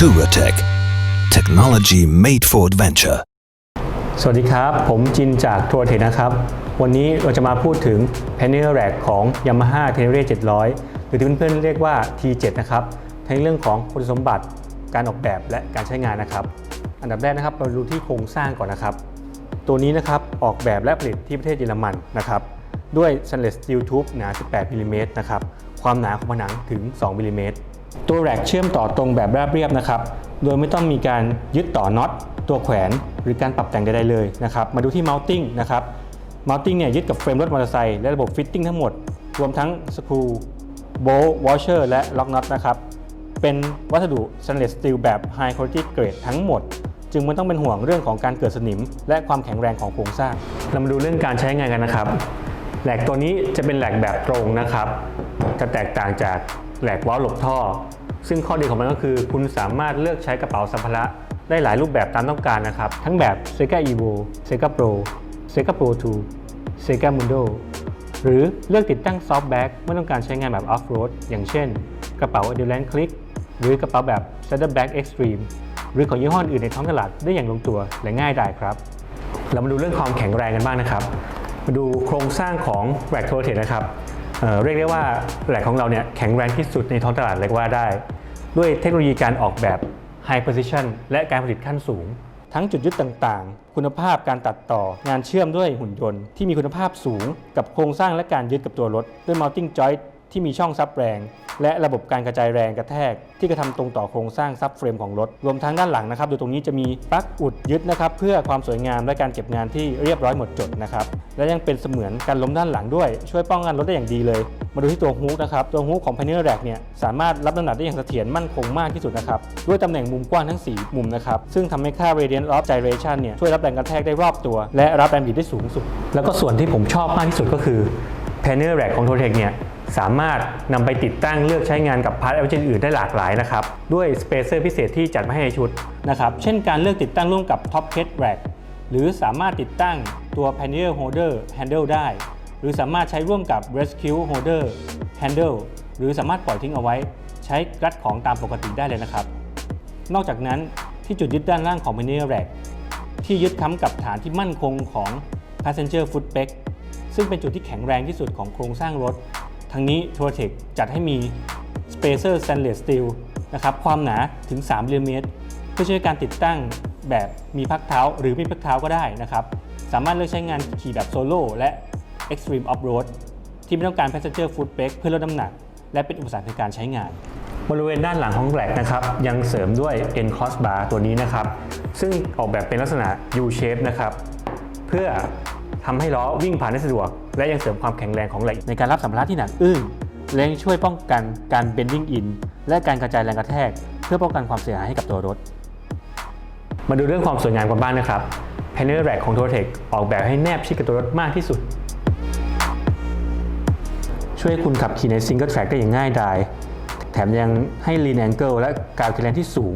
Touratech Technology made for adventure. สวัสดีครับ ผมจินจากทัวร์เทคนะครับ วันนี้เราจะมาพูดถึง p a n e l Rack ของ Yamaha t e n e r e 700 หรือที่เพื่อนๆเรียกว่า T7 นะครับ ทั้งเรื่องของคุณสมบัติการออกแบบและการใช้งานนะครับ อันดับแรกนะครับเราดูที่โครงสร้างก่อนนะครับ ตัวนี้นะครับออกแบบและผลิตที่ประเทศเยอรมันนะครับ ด้วย stainless steel tube หนา 18มิลลิเมตรนะครับ ความหนาของผนังถึง 2มิลลิเมตร ตัวแร็กเชื่อมต่อตรงแบบราบเรียบนะครับ โดยไม่ต้องมีการยึดต่อน็อตตัวแขวนหรือการปรับแต่งใดๆเลยนะครับ มาดูที่ mounting นะครับ mounting เนี่ยยึดกับเฟรมรถมอเตอร์ไซค์และระบบ fitting ทั้งหมด รวมทั้งสกรูโบลวอชเชอร์และล็อกน็อตนะครับ เป็นวัสดุ stainless steel แบบ high quality grade ทั้งหมด จึงไม่ต้องเป็นห่วงเรื่องของการเกิดสนิม และความแข็งแรงของโครงสร้าง เรามาดูเรื่องการใช้งานกันนะครับแหลกตัวนี้จะเป็นแหลกแบบตรงนะครับ จะแตกต่างจาก แหลกว้าหลบท่อ ซึ่งข้อดีของมันก็คือ คุณสามารถเลือกใช้กระเป๋าสัมภาระได้หลายรูปแบบตามต้องการนะครับ ทั้งแบบ Sega Evo Sega Pro Sega Pro 2 Sega Mundo หรือเลือกติดตั้งซอฟต์แบ็กเมื่อต้องการใช้งานแบบออฟโรดอย่างเช่น กระเป๋า Endurance Click หรือกระเป๋าแบบ Saddleback Extreme หรือของยี่ห้ออื่นในท้องตลาดได้อย่างลงตัวและง่ายดายครับ เรามาดูเรื่องความแข็งแรงกันบ้างนะครับ มาดูโครงสร้างของแร็กโทรเทนะครับ เเรียกได้ว่าแหลกของเราเนี่ยแข็งแรงที่สุดในท้องตลาดเลยก็ว่าได้ ด้วยเทคโนโลยีการออกแบบ High Precision และการผลิตขั้นสูง ทั้งจุดยึดต่างๆ คุณภาพการตัดต่องานเชื่อมด้วยหุ่นยนต์ที่มีคุณภาพสูงกับโครงสร้างและการยึดกับตัวรถด้วย Mounting Joint ที่มีช่องซับแรง และระบบการกระจายแรงกระแทก ที่กระทำตรงต่อโครงสร้างซับเฟรมของรถ รวมทั้งด้านหลังนะครับโดยตรงนี้จะมีปลั๊กอุดยึดนะครับเพื่อความสวยงามและการเก็บงานที่เรียบร้อยหมดจดนะครับและยังเป็นเสมือนการล้มด้านหลังด้วย ช่วยป้องกันรถได้อย่างดีเลย มาดูที่ตัวฮูกนะครับตัวฮูกของ Pioneer Rack เนี่ยสามารถรับน้ำหนักได้อย่างเสถียรมั่นคงมากที่สุดนะครับด้วยตำแหน่งมุมกว้างทั้ง 4 มุมนะครับซึ่งทำให้ค่า radiant of gyration เนี่ยช่วยรับแรงกระแทกได้รอบตัว และรับแรงบิดได้สูงสุด แล้วก็ส่วนที่ผมชอบมากที่สุดก็คือ p a n e l Rack ของ t o t e c เนี่ย สามารถนำไปติดตั้งเลือกใช้งานกับพาร์ทแอปเจนอื่นได้หลากหลายนะครับ ด้วยสเปเซอร์พิเศษที่จัดมาให้ในชุดนะครับ เช่นการเลือกติดตั้งร่วมกับ Top Case Rack หรือสามารถติดตั้งตัว Panel Holder Handle ได้ หรือสามารถใช้ร่วมกับ Rescue Holder Handle หรือสามารถปล่อยทิ้งเอาไว้ ใช้รัดของตามปกติได้เลยนะครับ นอกจากนั้นที่จุดยึดด้านล่างของ Panel Rack ที่ยึดค้ำกับฐานที่มั่นคงของ Passenger Footpeg ซึ่งเป็นจุดที่แข็งแรงที่สุดของโครงสร้างรถ ทั้งนี้ t o r t e c จัดให้มี Spacer Stainless Steel นะครับความหนาถึง3มิลเมตรเพื่อช่วยการติดตั้งแบบมีพักเท้าหรือไม่มีพักเท้าก็ได้นะครับ สามารถเลือกใช้งานขี่แบบโซโล่และ Extreme Off-Road ที่ไม่ต้องการ Passenger Footpeg เพื่อลดน้ำหนัก และเป็นอุปสรรคในการใช้งานบริเวณด้านหลังของแร็กนะครับยังเสริมด้วย N crossbar ตัวนี้นะครับ ซึ่งออกแบบเป็นลักษณะ U shape นะครับ เพื่อทำให้ล้อวิ่งผ่านได้สะดวก และยังเสริมความแข็งแรงของแหลกในการรับสัมภาระที่หนักอึ้งและยังช่วยป้องกันการ bending in และการกระจายแรงกระแทก เพื่อป้องกันความเสียหายให้กับตัวรถ มาดูเรื่องความสวยงามกันบ้างนะครับ Panel Rack ของ t o r t e c ออกแบบให้แนบชิดกับตัวรถมากที่สุด ช่วยคุณขับขี่ใน Single Track ได้อย่างง่ายดายแถมยังให้ Lean Angle และการแข็งแรงที่สูง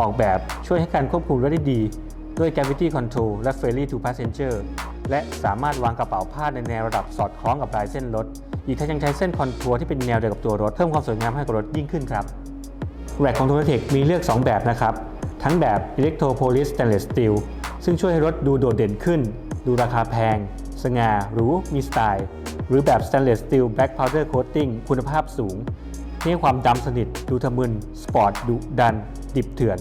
ออกแบบช่วยให้การควบคุมรถได้ดี ด้วย Gravity Control และ Friendly to Passenger และสามารถวางกระเป๋าผ้าในแนวระดับสอดคล้องกับลายเส้นรถ อีกทั้งยังใช้เส้นคอนทัวร์ที่เป็นแนวเดียวกับตัวรถ เพิ่มความสวยงามให้กับรถยิ่งขึ้นครับแร็กของ t o r t e c มีเลือก 2 แบบนะครับ ทั้งแบบ Electropolis Stainless Steel ซึ่งช่วยให้รถดูโดดเด่นขึ้น ดูราคาแพง สง่าหรูมีสไตล์ หรือแบบ Stainless Steel Black Powder Coating คุณภาพสูงให้ความดำสนิท ดูทะมึน สปอร์ตดุดัน ดิบเถื่อน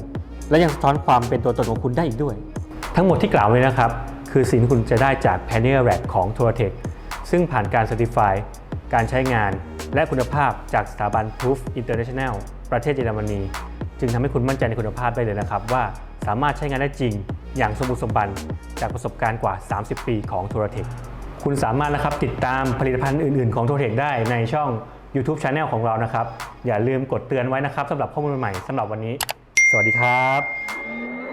และยังสะท้อนความเป็นตัวตนของคุณได้อีกด้วย ทั้งหมดที่กล่าวไว้นะครับ คือสิ่งที่คุณจะได้จาก Panel Rack ของ t o r t e c ซึ่งผ่านการ Certify การใช้งาน และคุณภาพจากสถาบัน Proof International ประเทศเยอรมนี จึงทำให้คุณมั่นใจในคุณภาพได้เลยนะครับ ว่าสามารถใช้งานได้จริง อย่างสมบูรณ์สมบันจากประสบการณ์กว่า 30 ปีของ t o r t e c คุณสามารถนะครับติดตามผลิตภัณฑ์อื่น ๆ ของ t o r t e c ได้ในช่อง YouTube Channel ของเรานะครับ อย่าลืมกดเตือนไว้นะครับสำหรับข้อมูลใหม่สำหรับวันนี้ สวัสดีครับ